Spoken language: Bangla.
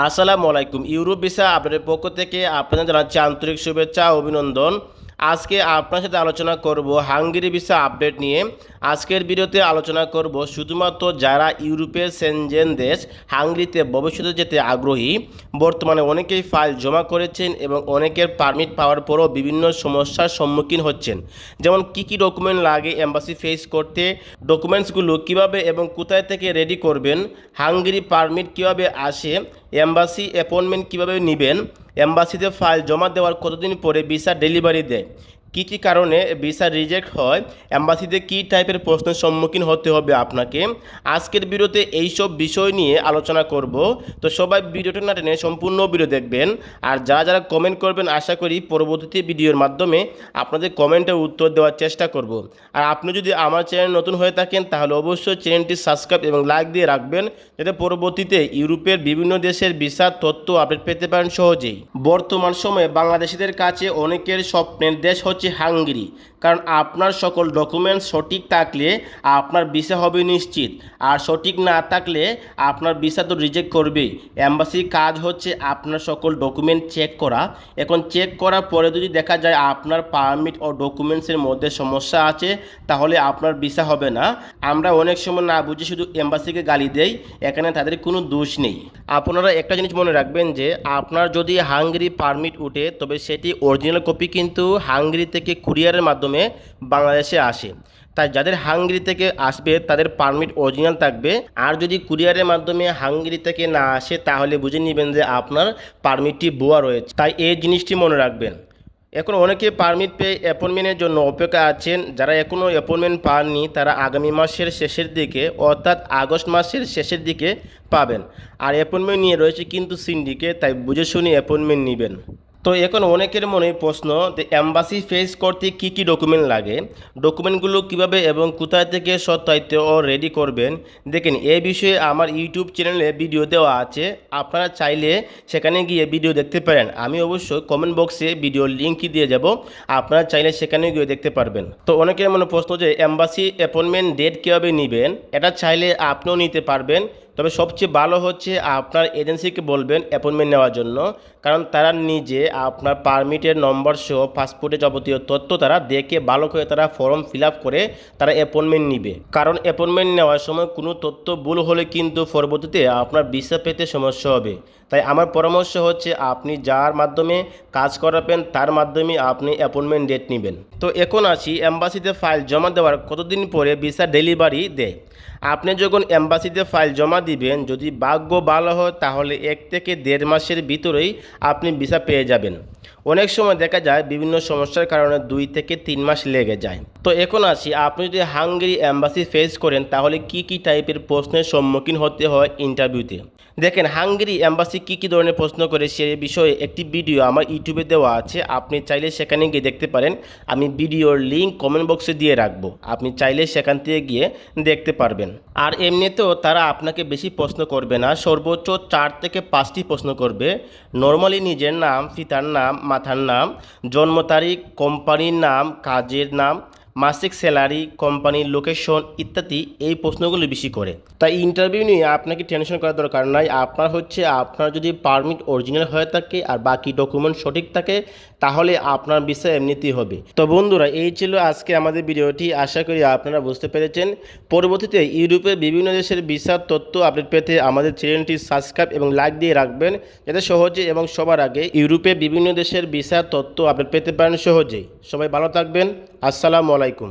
আসসালামু আলাইকুম। ইউরোপ ভিসা আপনাদের পক্ষ থেকে আপনাদের জানাচ্ছি আন্তরিক শুভেচ্ছা অভিনন্দন। আজকে আপনার সাথে আলোচনা করব হাঙ্গেরি ভিসা আপডেট নিয়ে। আজকের ভিডিওতে আলোচনা করব শুধুমাত্র যারা ইউরোপের সেনজেন দেশ, হাঙ্গেরিতে ভবিষ্যতে যেতে আগ্রহী, বর্তমানে অনেকেই ফাইল জমা করেছেন এবং অনেকের পারমিট পাওয়ার পরও বিভিন্ন সমস্যার সম্মুখীন হচ্ছেন। যেমন কি কি ডকুমেন্ট লাগে এম্বাসি ফেস করতে, ডকুমেন্টসগুলো কীভাবে এবং কোথায় থেকে রেডি করবেন, হাঙ্গেরি পারমিট কীভাবে আসে, এম্বাসি অ্যাপয়েন্টমেন্ট কীভাবে নেবেন এম্বাসিতে ফাইল জমা দেওয়ার কতদিন পরে ভিসা ডেলিভারি দেয়? কী কী কারণে ভিসা রিজেক্ট হয়? এম্বাসিতে কী টাইপের প্রশ্নের সম্মুখীন হতে হবে আপনাকে? আজকের ভিডিওতে এইসব বিষয় নিয়ে আলোচনা করব। তো সবাই ভিডিওটা না টেনে সম্পূর্ণ ভিডিও দেখবেন। আর যারা যারা কমেন্ট করবেন, আশা করি পরবর্তীতে ভিডিওর মাধ্যমে আপনাদের কমেন্টের উত্তর দেওয়ার চেষ্টা করব। আর আপনি যদি আমার চ্যানেল নতুন হয়ে থাকেন, তাহলে অবশ্যই চ্যানেলটি সাবস্ক্রাইব এবং লাইক দিয়ে রাখবেন। যাতে পরবর্তীতে ইউরোপের বিভিন্ন দেশের ভিসার তথ্য আপডেট পেতে পারেন সহজেই। বর্তমান সময়ে বাংলাদেশিদের কাছে অনেকের স্বপ্নের দেশ হচ্ছে হাঙ্গেরি। কারণ আপনার সকল ডকুমেন্টস সঠিক থাকলে আপনার ভিসা হবে নিশ্চিত। আর সঠিক না থাকলে আপনার ভিসা তো রিজেক্ট করবেই। অ্যাম্বাসির কাজ হচ্ছে আপনার সকল ডকুমেন্ট চেক করা। এখন চেক করার পরে যদি দেখা যায় আপনার পারমিট ও ডকুমেন্টসের মধ্যে সমস্যা আছে, তাহলে আপনার ভিসা হবে না। আমরা অনেক সময় না বুঝে শুধু এম্বাসিকে গালি দেই, এখানে তাদের কোনো দোষ নেই। আপনারা একটা জিনিস মনে রাখবেন যে, আপনার যদি হাঙ্গেরি পারমিট উঠে, তবে সেটি অরিজিনাল কপি কিন্তু হাঙ্গেরি থেকে কুরিয়ারের মাধ্যমে বাংলাদেশে আসে। তাই যাদের হাঙ্গেরি থেকে আসবে, তাদের পারমিট অরিজিনাল থাকবে। আর যদি কুরিয়ারের মাধ্যমে হাঙ্গেরি থেকে না আসে, তাহলে বুঝে নেবেন যে আপনার পারমিটটি বোয়া রয়েছে। তাই এই জিনিসটি মনে রাখবেন। এখন অনেকে পারমিট পেয়ে অ্যাপয়েন্টমেন্টের জন্য অপেক্ষা আছেন। যারা এখনও অ্যাপয়েন্টমেন্ট পাননি, তারা আগামী মাসের শেষের দিকে, অর্থাৎ আগস্ট মাসের শেষের দিকে পাবেন। আর অ্যাপয়েন্টমেন্ট নিয়ে রয়েছে কিন্তু সিন্ডিকে তাই বুঝে শুনে অ্যাপয়েন্টমেন্ট নেবেন। তো এখন অনেকের মনে প্রশ্ন যে অ্যাম্বাসি ফেস করতে কি কি ডকুমেন্ট লাগে? ডকুমেন্টগুলো কীভাবে এবং কোথায় থেকে সত্যায়িত ও রেডি করবেন? দেখেন এই বিষয়ে আমার ইউটিউব চ্যানেলে ভিডিও দেওয়া আছে। আপনারা চাইলে সেখানে গিয়ে ভিডিও দেখতে পারেন। আমি অবশ্যই কমেন্ট বক্সে ভিডিও লিঙ্কই দিয়ে যাব। আপনারা চাইলে সেখানে গিয়ে দেখতে পারবেন। তো অনেকের মনে প্রশ্ন যে অ্যাম্বাসি অ্যাপয়েন্টমেন্ট ডেট কীভাবে নেবেন? এটা চাইলে আপনিও নিতে পারবেন। তবে সবচেয়ে ভালো হচ্ছে আপনার এজেন্সিকে বলবেন অ্যাপয়েন্টমেন্ট নেওয়ার জন্য। কারণ তারা নিজে আপনার পারমিটের নম্বর সহ পাসপোর্টের যাবতীয় তথ্য তারা দেখে ভালো করে তারা ফর্ম ফিল আপ করে তারা অ্যাপয়েন্টমেন্ট নিবে। কারণ অ্যাপয়েন্টমেন্ট নেওয়ার সময় কোনো তথ্য ভুল হলে কিন্তু পরবর্তীতে আপনার ভিসা পেতে সমস্যা হবে। তাই আমার পরামর্শ হচ্ছে আপনি যার মাধ্যমে কাজ করাবেন তার মাধ্যমে আপনি অ্যাপয়েন্টমেন্ট ডেট নেবেন। তো এখন আসি অ্যাম্বাসিতে ফাইল জমা দেওয়ার কতদিন পরে ভিসা ডেলিভারি দেয় আপনি যখন অ্যাম্বাসিতে ফাইল জমা দিবেন, যদি ভাগ্য ভালো হয়, তাহলে এক থেকে দেড় মাসের ভিতরেই আপনি ভিসা পেয়ে যাবেন। অনেক সময় দেখা যায় বিভিন্ন সমস্যার কারণে দুই থেকে তিন মাস লেগে যায়। তো এখন আসি, আপনি যদি হাঙ্গেরি অ্যাম্বাসি ফেস করেন, তাহলে কি কি টাইপের প্রশ্নের সম্মুখীন হতে হয় ইন্টারভিউতে? দেখেন, হাঙ্গেরি অ্যাম্বাসি কী কী ধরনের প্রশ্ন করে সে বিষয়ে একটি ভিডিও আমার ইউটিউবে দেওয়া আছে, আপনি চাইলে সেখানে গিয়ে দেখতে পারেন। আমি ভিডিওর লিঙ্ক কমেন্ট বক্সে দিয়ে রাখব, আপনি চাইলে সেখান থেকে গিয়ে দেখতে পারবেন। আর এমনিতেও তারা আপনাকে বেশি প্রশ্ন করবে না, সর্বোচ্চ চার থেকে পাঁচটি প্রশ্ন করবে। নর্মালি নিজের নাম, পিতার নাম মাথার নাম জন্ম তারিখ কোম্পানির নাম কাজের নাম মাসিক স্যালারি কোম্পানির লোকেশন ইত্যাদি এই প্রশ্নগুলো বেশি করে। তাই ইন্টারভিউ নিয়ে আপনাকে টেনশন করার দরকার নাই। আপনার হচ্ছে, আপনার যদি পারমিট অরিজিনাল হয়ে থাকে আর বাকি ডকুমেন্ট সঠিক থাকে, তাহলে আপনার বিষয় এমনিতেই হবে। তো বন্ধুরা, এই ছিল আজকে আমাদের ভিডিওটি। আশা করি আপনারা বুঝতে পেরেছেন। পরবর্তীতে ইউরোপের বিভিন্ন দেশের ভিসার তথ্য আপডেট পেতে আমাদের চ্যানেলটি সাবস্ক্রাইব এবং লাইক দিয়ে রাখবেন, যাতে সহজে এবং সবার আগে ইউরোপে বিভিন্ন দেশের ভিসার তথ্য আপডেট পেতে পারেন সহজেই। সবাই ভালো থাকবেন। আসসালামু আলাইকুম।